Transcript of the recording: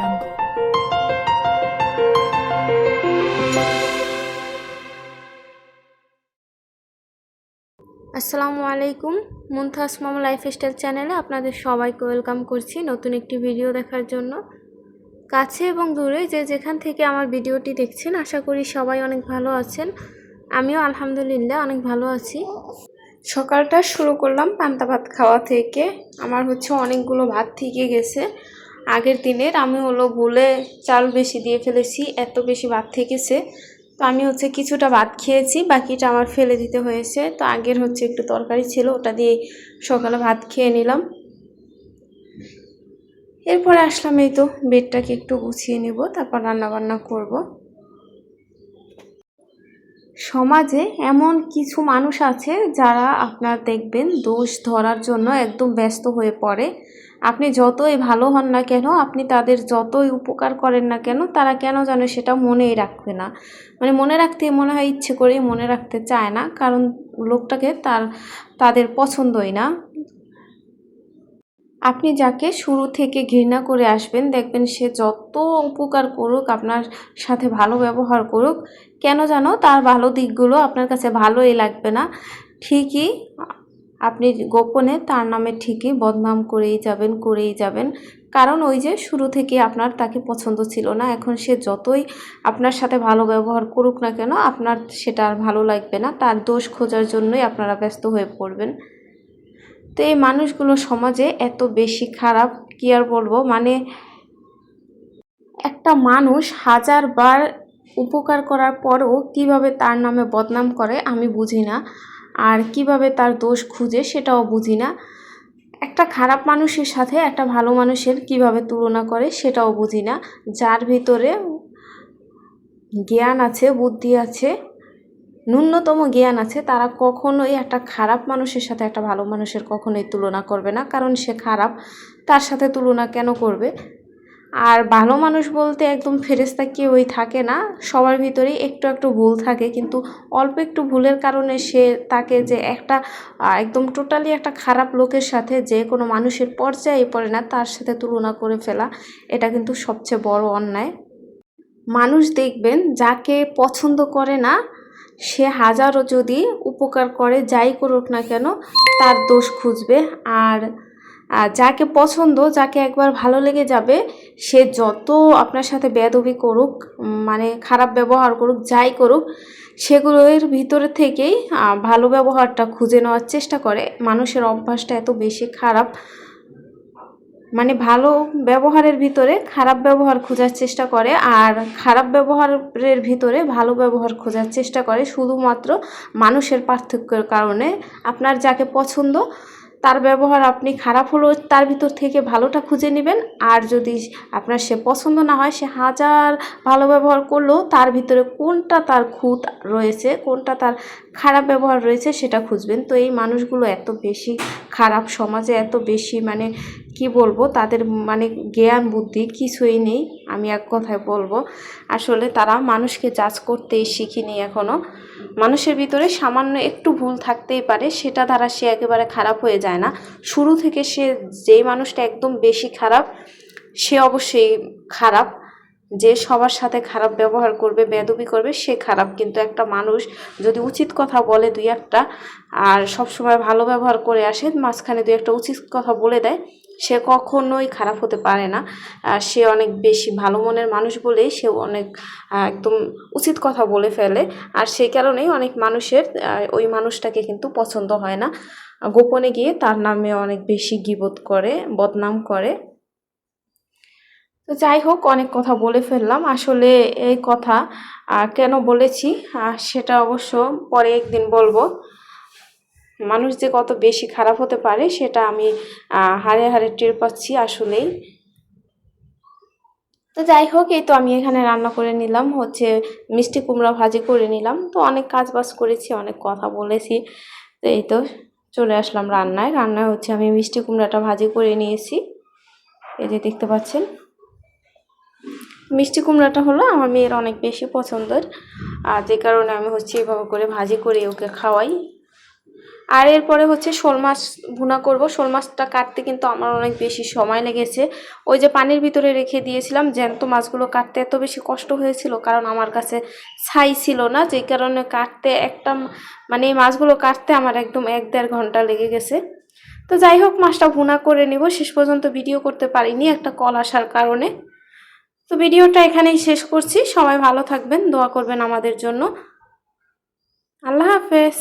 jungle. আসসালামু আলাইকুম। মুনথাস মামা লাইফস্টাইল চ্যানেলে আপনাদের সবাইকে ওয়েলকাম করছি নতুন একটি ভিডিও দেখার জন্য। কাছে এবং দূরে যে যেখান থেকে আমার ভিডিওটি দেখছেন, আশা করি সবাই অনেক ভালো আছেন। আমিও আলহামদুলিল্লাহ অনেক ভালো আছি। সকালটা শুরু করলাম পান্তা ভাত খাওয়া থেকে। আমার হচ্ছে অনেকগুলো ভাত থেকে গেছে। আগের দিনের আমি হলো ভুলে চাল বেশি দিয়ে ফেলেছি, এত বেশি ভাত থেকেছে। তো আমি হচ্ছে কিছুটা ভাত খেয়েছি, বাকিটা আমার ফেলে দিতে হয়েছে। তো আগের হচ্ছে একটু তরকারি ছিল, ওটা দিয়ে সকালে ভাত খেয়ে নিলাম। এরপরে আসলাম এই তো, বেডটাকে একটু গুছিয়ে নেব, তারপর রান্না বান্না করব। সমাজে এমন কিছু মানুষ আছে যারা আপনার দেখবেন দোষ ধরার জন্য একদম ব্যস্ত হয়ে পড়ে। আপনি যতই ভালো হন না কেন, আপনি তাদের যতই উপকার করেন না কেন, তারা কেন যেন সেটা মনেই রাখবে না। মানে মনে রাখতে মনে হয় ইচ্ছে করে মনে রাখতে চায় না, কারণ লোকটাকে তার, তাদের পছন্দই না। আপনি যাকে শুরু থেকে ঘৃণা করে আসবেন, দেখবেন সে যত উপকার করুক, আপনার সাথে ভালো ব্যবহার করুক, কেন যেন তার ভালো দিকগুলো আপনার কাছে ভালোই লাগবে না। ঠিকই আপনি গোপনে তার নামে ঠিকই বদনাম করেই যাবেন করেই যাবেন। কারণ ওই যে শুরু থেকে আপনার তাকে পছন্দ ছিল না, এখন সে যতই আপনার সাথে ভালো ব্যবহার করুক না কেন, আপনার সেটা আর ভালো লাগবে না, তার দোষ খোঁজার জন্যই আপনারা ব্যস্ত হয়ে পড়বেন। তো এই মানুষগুলো সমাজে এত বেশি খারাপ, কি আর বলব? মানে একটা মানুষ হাজারবার উপকার করার পরও কীভাবে তার নামে বদনাম করে আমি বুঝি না। আর কীভাবে তার দোষ খুঁজে সেটাও বুঝি না। একটা খারাপ মানুষের সাথে একটা ভালো মানুষের কীভাবে তুলনা করে সেটাও বুঝি না। যার ভিতরে জ্ঞান আছে, বুদ্ধি আছে, ন্যূনতম জ্ঞান আছে, তারা কখনোই একটা খারাপ মানুষের সাথে একটা ভালো মানুষের কখনোই তুলনা করবে না। কারণ সে খারাপ, তার সাথে তুলনা কেন করবে? আর ভালো মানুষ বলতে একদম ফেরেস্তা কেউই থাকে না। সবার ভিতরেই একটু একটু ভুল থাকে, কিন্তু অল্প একটু ভুলের কারণে সে তাকে যে একটা একদম টোটালি একটা খারাপ লোকের সাথে যে কোনো মানুষের পর্যায়ে পড়ে না, তার সাথে তুলনা করে ফেলা, এটা কিন্তু সবচেয়ে বড় অন্যায়। মানুষ দেখবেন যাকে পছন্দ করে না, সে হাজারও যদি উপকার করে, যাই করুক না কেন, তার দোষ খুঁজবে। আর আর যাকে পছন্দ, যাকে একবার ভালো লেগে যাবে, সে যত আপনার সাথে বেদবি করুক মানে খারাপ ব্যবহার করুক, যাই করুক, সেগুলোর ভিতরে থেকেই ভালো ব্যবহারটা খুঁজে নেওয়ার চেষ্টা করে। মানুষের অভ্যাসটা এত বেশি খারাপ। মানে ভালো ব্যবহারের ভিতরে খারাপ ব্যবহার খোঁজার চেষ্টা করে আর খারাপ ব্যবহারের ভিতরে ভালো ব্যবহার খোঁজার চেষ্টা করে। শুধুমাত্র মানুষের পার্থক্যের কারণে আপনার যাকে পছন্দ তার ব্যবহার আপনি খারাপ হলেও তার ভিতর থেকে ভালোটা খুঁজে নেবেন। আর যদি আপনার সে পছন্দ না হয়, সে হাজার ভালো ব্যবহার করলেও তার ভিতরে কোনটা তার খুঁত রয়েছে, কোনটা তার খারাপ ব্যবহার রয়েছে সেটা খুঁজবেন। তো এই মানুষগুলো এত বেশি খারাপ, সমাজে এত বেশি মানে কি বলব, তাদের মানে জ্ঞান, বুদ্ধি কিছুই নেই, আমি এক কথায় বলব। আসলে তারা মানুষকে জাজ করতেই শিখিনি এখনও মানুষের ভিতরে সামান্য একটু ভুল থাকতেই পারে, সেটা দ্বারা সে একেবারে খারাপ হয়ে যায় না। শুরু থেকে সে যেই মানুষটা একদম বেশি খারাপ, সে অবশ্যই খারাপ। যে সবার সাথে খারাপ ব্যবহার করবে, বেদবি করবে, সে খারাপ। কিন্তু একটা মানুষ যদি উচিত কথা বলে দুই একটা, আর সব সময় ভালো ব্যবহার করে আসে, মাঝখানে দুই একটা উচিত কথা বলে দেয় সে কখনোই খারাপ হতে পারে না। আর সে অনেক বেশি ভালো মনের মানুষ বলেই সে অনেক একদম উচিত কথা বলে ফেলে। আর সেই কারণেই অনেক মানুষের ওই মানুষটাকে কিন্তু পছন্দ হয় না। গোপনে গিয়ে তার নামে অনেক বেশি গিবত করে, বদনাম করে। তো যাই হোক, অনেক কথা বলে ফেললাম। আসলে এই কথা কেন বলেছি? সেটা অবশ্য পরে একদিন বলব। মানুষ যে কত বেশি খারাপ হতে পারে, সেটা আমি হাড়ে হাড়ে টের পাচ্ছি আসলেই। তো যাই হোক, এই তো আমি এখানে রান্না করে নিলাম, হচ্ছে মিষ্টি কুমড়া ভাজি করে নিলাম। তো অনেক কাজ বাজ করেছি, অনেক কথা বলেছি। তো এই তো চলে আসলাম রান্নায়। রান্নায় হচ্ছে আমি মিষ্টি কুমড়াটা ভাজি করে নিয়েছি। এই যে দেখতে পাচ্ছেন। মিষ্টি কুমড়াটা হলো আমার মেয়ের অনেক বেশি পছন্দের। আর যে কারণে আমি হচ্ছে এভাবে করে ভাজি করে ওকে খাওয়াই। আর এরপরে হচ্ছে শোল মাছ ভুনা করব। শোল মাছটা কাটতে কিন্তু আমার অনেক বেশি সময় লেগেছে। ওই যে পানির ভিতরে রেখে দিয়েছিলাম, জ্যান্ত মাছগুলো কাটতে এত বেশি কষ্ট হয়েছিল, কারণ আমার কাছে ছাই ছিল না, যেই কারণে কাটতে একটা মানে এই মাছগুলো কাটতে আমার একদম এক দেড় ঘণ্টা লেগে গেছে। তো যাই হোক, মাছটা ভুনা করে নিব। শেষ পর্যন্ত ভিডিও করতে পারিনি একটা কল আসার কারণে। তো ভিডিওটা এখানেই শেষ করছি। সবাই ভালো থাকবেন, দোয়া করবেন আমাদের জন্য। আল্লাহ হাফেজ।